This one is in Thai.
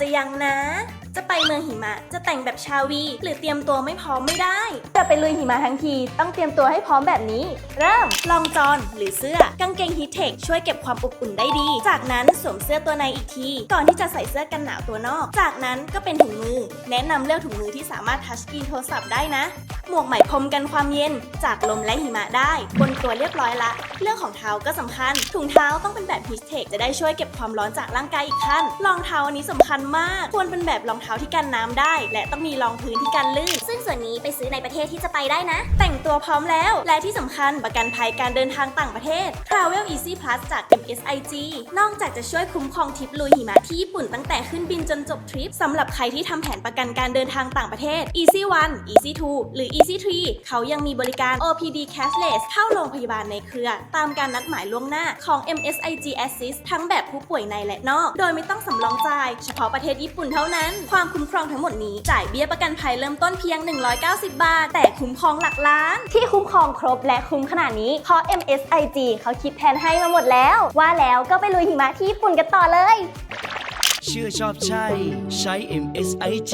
จะยังนะ จะไปเมืองหิมะ จะแต่งแบบชาวี หรือเตรียมตัวไม่พร้อมไม่ได้ จะไปลุยหิมะทั้งที ต้องเตรียมตัวให้พร้อมแบบนี้ เริ่ม ลองจอนหรือเสื้อกางเกงฮีทเทคช่วยเก็บความอบอุ่นได้ดี จากนั้นสวมเสื้อตัวในอีกที ก่อนที่จะใส่เสื้อกันหนาวตัวนอก จากนั้นก็เป็นถุงมือ แนะนำเลือกถุงมือที่สามารถทัชสกรีนโทรศัพท์ได้นะ หมวกไหมพรมกันความเย็นจากลมและหิมะได้บนตัวเรียบร้อยละ เรื่องของเท้าก็สำคัญ ถุงเท้าต้องเป็นแบบฮีทเทคจะได้ช่วยเก็บความร้อนจากร่างกายอีกขั้นรองเท้าอันนี้สำคัญมาก ควรเป็นแบบรองเท้าที่กันน้ำได้ และต้องมีรองพื้นที่กันลื่น ซึ่งส่วนนี้ไปซื้อในประเทศที่จะไปได้นะ แต่งตัวพร้อมแล้ว และที่สำคัญประกันภัยการเดินทางต่างประเทศ Travel Easy Plus จาก MSIG นอกจากจะช่วยคุ้มครองทริปลุยหิมะที่ญี่ปุ่นตั้งแต่ขึ้นบินจนจบทริปสำหรับใครที่ทำแผนประกันการเดินทางต่างประเทศ Easy One Easy Two หรือ Easy Three เขายังมีบริการ OPD Cashless เข้าโรงพยาบาลในเครือ ตามการนัดหมายล่วงหน้าของ MSIG Assist ทั้งแบบผู้ป่วยในและนอก โดยไม่ต้องสำรองจ่าย เฉพาะประเทศญี่ปุ่นเท่านั้น ความคุ้มครองทั้งหมดนี้ จ่ายเบี้ยประกันภัยเริ่มต้นเพียง 190 บาท แต่คุ้มครองหลักล้าน ที่คุ้มครองครบและคุ้มขนาดนี้เพราะ MSIG เขาคิดแทนให้มาหมดแล้ว ว่าแล้วก็ไปลุยหิมะที่ญี่ปุ่นกันต่อเลย เชื่อชอบใช่ใช้ MSIG